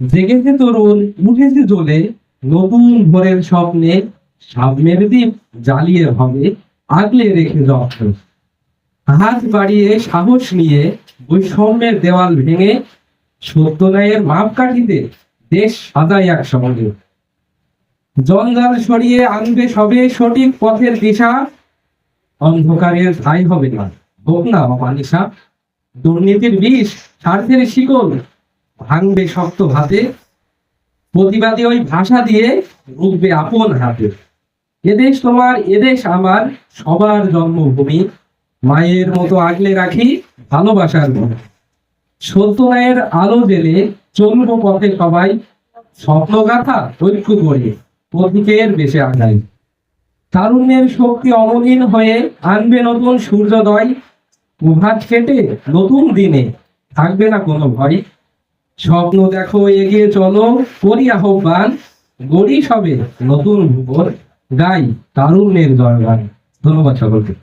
জেগেছে তরুণ উঠেছে জ্বলে নতুন ভোরের স্বপ্নে সামনের দ্বীপ জ্বালিয়ে হবে আগলে রেখে যত্ন হাত বাড়িয়ে সাহস নিয়ে বৈষম্যের দেওয়াল ভেঙে সত্য ন্যায়ের মাপকাঠিতে দেশ সাজায় একসঙ্গে জঞ্জাল সরিয়ে আনবে সবে সঠিক পথের দিশা, অন্ধকারের ঠাই হবে না হোক না অমানিসা দুর্নীতির বিষ, স্বার্থের শিকল ভাঙবে শক্ত হাতে, প্রতিবাদী ওই ভাষা দিয়ে রুখবে আপন হাতে। এদেশ তোমার, এদেশ আমার, সবার জন্মভূমি। মায়ের মতো আগলে রাখি ভালোবাসার ভূমি সত্য ন্যায়ের আলো জেলে চলবো পথে সবাই। স্বপ্নগাথা ঐক্য করে প্রতীকের বেশে আগাই। তারুণ্যের শক্তি অমলিন হয়ে আনবে নতুন সূর্যোদয়। প্রভাত কেটে নতুন দিনে থাকবে না কোনো ভয়। স্বপ্ন দেখো এগিয়ে চলো করি আহ্বান গড়ি সবে নতুন গাই তারুণ্যের দরবার। ধন্যবাদ সকলকে।